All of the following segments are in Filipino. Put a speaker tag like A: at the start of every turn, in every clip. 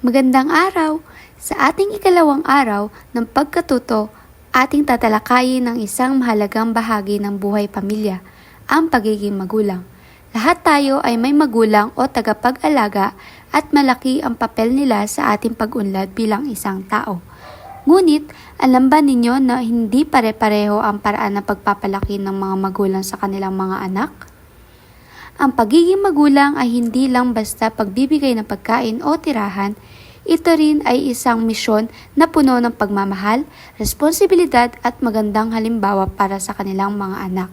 A: Magandang araw! Sa ating ikalawang araw ng pagkatuto, ating tatalakayin ng isang mahalagang bahagi ng buhay pamilya, ang pagiging magulang. Lahat tayo ay may magulang o tagapag-alaga at malaki ang papel nila sa ating pag-unlad bilang isang tao. Ngunit, alam ba ninyo na hindi pare-pareho ang paraan ng pagpapalaki ng mga magulang sa kanilang mga anak? Ang pagiging magulang ay hindi lang basta pagbibigay ng pagkain o tirahan, ito rin ay isang misyon na puno ng pagmamahal, responsibilidad at magandang halimbawa para sa kanilang mga anak.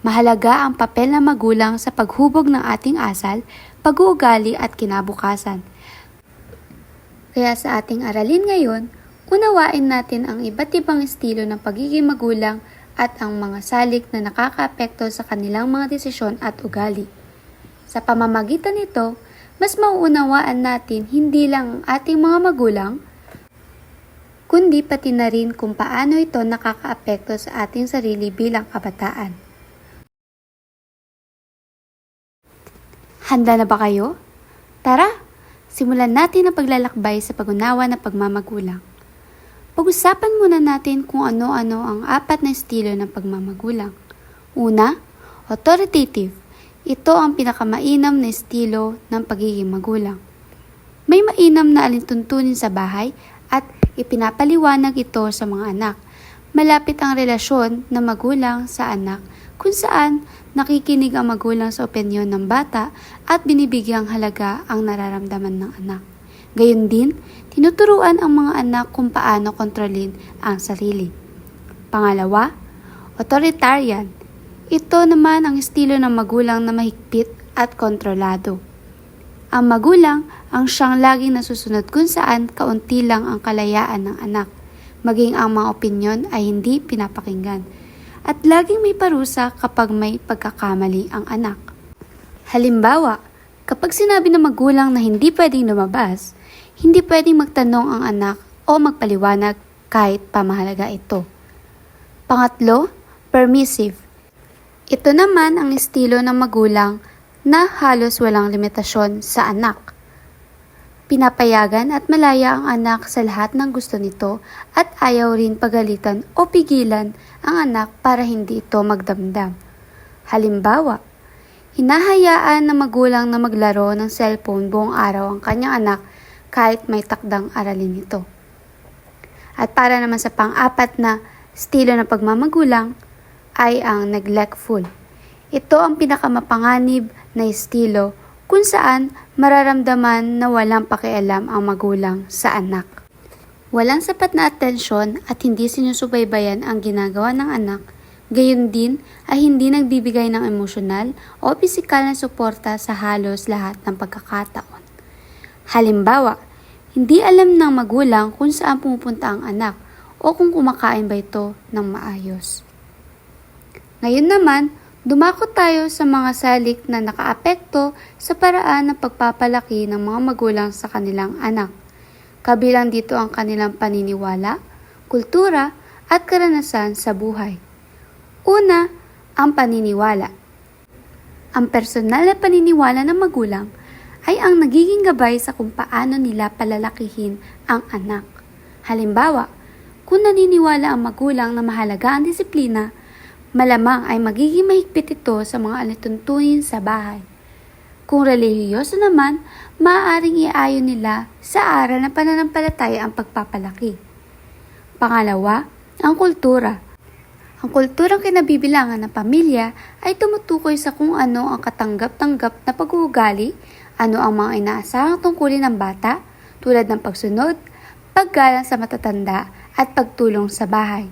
A: Mahalaga ang papel ng magulang sa paghubog ng ating asal, pag-uugali at kinabukasan. Kaya sa ating aralin ngayon, unawain natin ang iba't ibang estilo ng pagiging magulang at ang mga salik na nakakaapekto sa kanilang mga desisyon at ugali. Sa pamamagitan nito, mas mauunawaan natin hindi lang ang ating mga magulang, kundi pati na rin kung paano ito nakakaapekto sa ating sarili bilang kabataan. Handa na ba kayo? Tara, simulan natin ang paglalakbay sa pag-unawa ng pagmamagulang. Pag-usapan muna natin kung ano-ano ang apat na estilo ng pagmamagulang. Una, authoritative. Ito ang pinakamainam na estilo ng pagiging magulang. May mainam na alintuntunin sa bahay at ipinapaliwanag ito sa mga anak. Malapit ang relasyon ng magulang sa anak kung saan nakikinig ang magulang sa opinyon ng bata at binibigyang halaga ang nararamdaman ng anak. Gayon din, tinuturuan ang mga anak kung paano kontrolin ang sarili. Pangalawa, authoritarian. Ito naman ang estilo ng magulang na mahigpit at kontrolado. Ang magulang ang siyang laging nasusunod kung saan kaunti lang ang kalayaan ng anak, maging ang mga opinyon ay hindi pinapakinggan, at laging may parusa kapag may pagkakamali ang anak. Halimbawa, kapag sinabi ng magulang na hindi pwedeng lumabas, hindi pwedeng magtanong ang anak o magpaliwanag kahit pamahalaga ito. Pangatlo, permissive. Ito naman ang estilo ng magulang na halos walang limitasyon sa anak. Pinapayagan at malaya ang anak sa lahat ng gusto nito at ayaw rin pagalitan o pigilan ang anak para hindi ito magdamdam. Halimbawa, hinahayaan ng magulang na maglaro ng cellphone buong araw ang kanyang anak kahit may takdang aralin ito. At para naman sa pang-apat na estilo ng pagmamagulang ay ang neglectful. Ito ang pinakamapanganib na estilo kung saan mararamdaman na walang pakialam ang magulang sa anak. Walang sapat na atensyon at hindi sinusubaybayan ang ginagawa ng anak, gayon din ay hindi nagbibigay ng emosyonal o pisikal na suporta sa halos lahat ng pagkakataon. Halimbawa, hindi alam ng magulang kung saan pumupunta ang anak o kung kumakain ba ito ng maayos. Ngayon naman, Dumako tayo sa mga salik na nakaapekto sa paraan ng pagpapalaki ng mga magulang sa kanilang anak. Kabilang dito ang kanilang paniniwala, kultura, at karanasan sa buhay. Una, ang paniniwala. Ang personal na paniniwala ng magulang ay ang nagiging gabay sa kung paano nila palalakihin ang anak. Halimbawa, kung naniniwala ang magulang na mahalaga ang disiplina, malamang ay magiging mahigpit ito sa mga alituntunin sa bahay. Kung relihiyoso naman, maaaring iayon nila sa aral ng pananampalataya ang pagpapalaki. Pangalawa, ang kultura. Ang kulturang kinabibilangan ng pamilya ay tumutukoy sa kung ano ang katanggap-tanggap na pag-uugali, ano ang mga inaasahang tungkulin ng bata, tulad ng pagsunod, paggalang sa matatanda, at pagtulong sa bahay.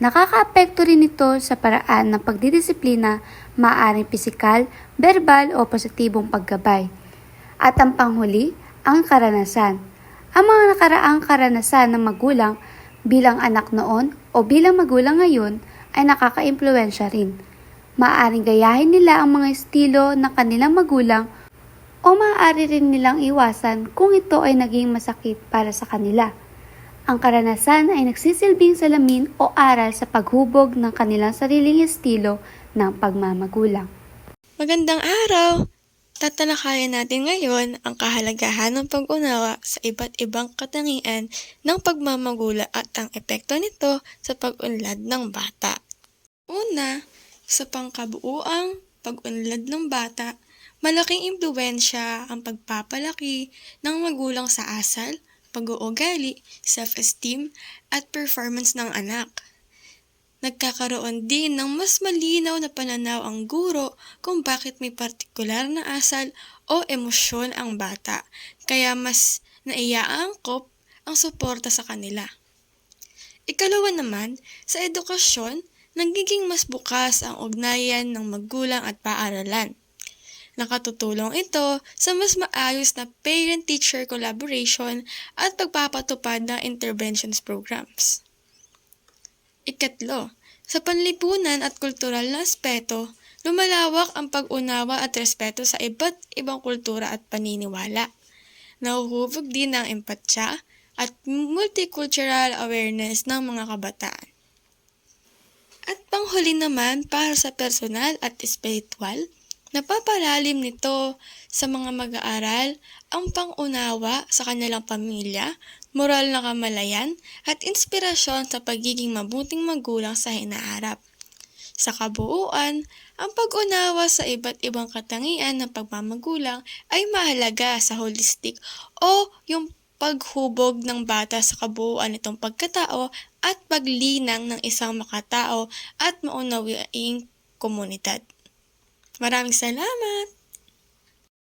A: Nakakaapekto rin ito sa paraan ng pagdidisiplina, maaaring pisikal, verbal o positibong paggabay. At ang panghuli, ang karanasan. Ang mga nakaraang karanasan ng magulang bilang anak noon o bilang magulang ngayon ay nakaka-impluensya rin. Maaaring gayahin nila ang mga estilo ng kanilang magulang o maaari rin nilang iwasan kung ito ay naging masakit para sa kanila. Ang karanasan ay nagsisilbing salamin o aral sa paghubog ng kanilang sariling estilo ng pagmamagulang.
B: Magandang araw! Tatalakayan natin ngayon ang kahalagahan ng pag-unawa sa iba't ibang katangian ng pagmamagula at ang epekto nito sa pag-unlad ng bata. Una, sa pangkabuuang pag-unlad ng bata, malaking impluensya ang pagpapalaki ng magulang sa asal, pag-uugali, self-esteem, at performance ng anak. Nagkakaroon din ng mas malinaw na pananaw ang guro kung bakit may partikular na asal o emosyon ang bata, kaya mas naiaangkop ang suporta sa kanila. Ikalawa naman, sa edukasyon, nagiging mas bukas ang ugnayan ng magulang at paaralan. Nakatutulong ito sa mas maayos na parent-teacher collaboration at pagpapatupad ng interventions programs. Ikatlo, sa panlipunan at kultural na aspeto, lumalawak ang pag-unawa at respeto sa iba't ibang kultura at paniniwala. Nahuhubog din ang empatya at multicultural awareness ng mga kabataan. Panghuli naman para sa personal at espiritual, napapalalim nito sa mga mag-aaral ang pangunawa sa kanilang pamilya, moral na kamalayan, at inspirasyon sa pagiging mabuting magulang sa hinaharap. Sa kabuuan, ang pag-unawa sa iba't ibang katangian ng pagmamagulang ay mahalaga sa holistic o yung paghubog ng bata sa kabuuan nitong pagkatao at paglinang ng isang makatao at maunawaing komunidad. Maraming salamat!